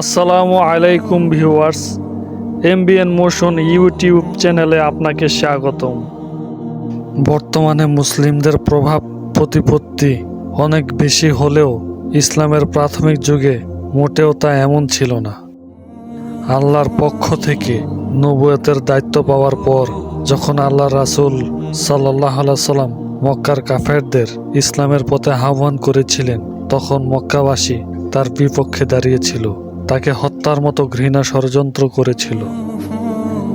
আসসালামু আলাইকুম viewers, MBN motion YouTube চ্যানেলে আপনাকে স্বাগতম। বর্তমানে মুসলিমদের প্রভাব প্রতিপত্তি অনেক বেশি হলেও ইসলামের প্রাথমিক যুগে মোটেও তা এমন ছিল না। আল্লাহর পক্ষ থেকে নবুয়তের দায়িত্ব পাওয়ার পর যখন আল্লাহ রাসূল সাল্লাহ সাল্লাম মক্কার কাফেরদের ইসলামের পথে আহ্বান করেছিলেন, তখন মক্কাবাসী তার বিপক্ষে দাঁড়িয়েছিল। তাকে হত্যার মতো ঘৃণা ষড়যন্ত্র করেছিল।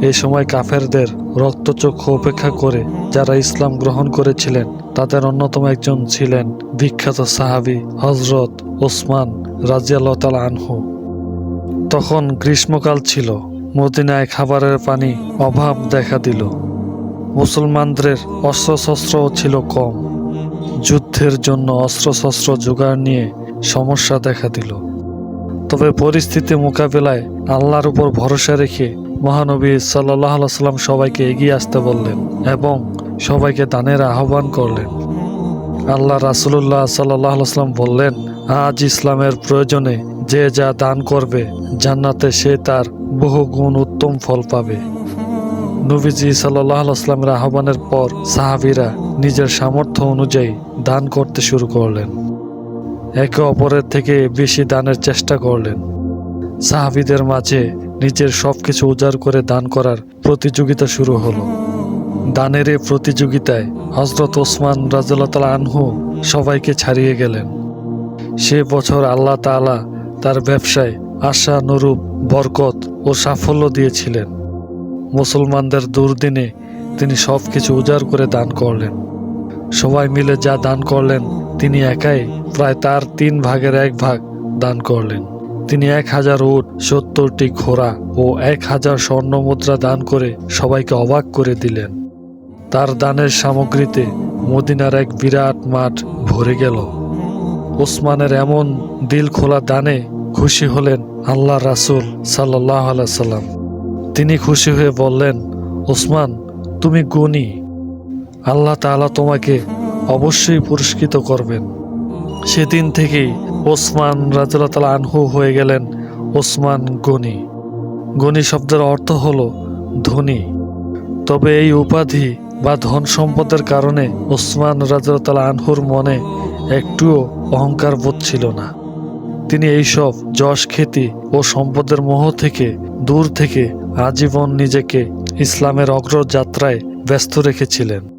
এ সময় কাফেরদের রক্তচক্ষু উপেক্ষা করে যারা ইসলাম গ্রহণ করেছিলেন, তাদের অন্যতম একজন ছিলেন বিখ্যাত সাহাবি হজরত ওসমান রাজিয়াল্লাহ তালা আনহু। তখন গ্রীষ্মকাল ছিল, মদিনায় খাবারের পানি অভাব দেখা দিল। মুসলমানদের অস্ত্রশস্ত্রও ছিল কম। যুদ্ধের জন্য অস্ত্রশস্ত্র জোগাড় নিয়ে সমস্যা দেখা দিল। তবে পরিস্থিতি মোকাবেলায় আল্লাহর উপর ভরসা রেখে মহানবী সাল্লাহ সাল্লাম সবাইকে এগিয়ে আসতে বললেন এবং সবাইকে দানের আহ্বান করলেন। আল্লাহ রাসুল্লাহ সাল্লাহ সাল্লাম বললেন, আজ ইসলামের প্রয়োজনে যে যা দান করবে, জান্নাতে সে তার বহু গুণ উত্তম ফল পাবে। নবীজি সাল্লাহ আসলামের আহ্বানের পর সাহাবিরা নিজের সামর্থ্য অনুযায়ী দান করতে শুরু করলেন। একে অপরের থেকে বেশি দানের চেষ্টা করলেন। সাহাবিদের মাঝে নিজের সব কিছু উজাড় করে দান করার প্রতিযোগিতা শুরু হলো। দানের এ প্রতিযোগিতায় হজরত ওসমান রাজুল্লাহ আনহু সবাইকে ছাড়িয়ে গেলেন। সে বছর আল্লাহ তাআলা তার ব্যবসায় আশা, নুরূপ, বরকত ও সাফল্য দিয়েছিলেন। মুসলমানদের দুর্দিনে তিনি সব কিছু উজাড় করে দান করলেন। সবাই মিলে যা দান করলেন তিনি একাই প্রায় তার তিন ভাগের এক ভাগ দান করলেন। তিনি এক হাজার উট, সত্তরটি ঘোড়া ও এক হাজার স্বর্ণ মুদ্রা দান করে সবাইকে অবাক করে দিলেন। তার দানের সামগ্রীতে মদিনার এক বিরাট মাঠ ভরে গেল। ওসমানের এমন দিল খোলা দানে খুশি হলেন আল্লাহ রাসূল সাল্লাহ সাল্লাম। তিনি খুশি হয়ে বললেন, ওসমান, তুমি গুণী। আল্লাহ তাআলা তোমাকে অবশ্যই পুরস্কৃত করবেন। সেদিন থেকেই ওসমান রাজুল্লাহ আনহু হয়ে গেলেন ওসমান গনি। গনি শব্দের অর্থ হলো ধনী। তবে এই উপাধি বা ধন সম্পদের কারণে ওসমান রাজুল্লাহ আনহুর মনে একটুও অহংকার বোধ ছিল না। তিনি এইসব যশ খ্যাতি ও সম্পদের মোহ থেকে দূর থেকে আজীবন নিজেকে ইসলামের অগ্রযাত্রায় ব্যস্ত রেখেছিলেন।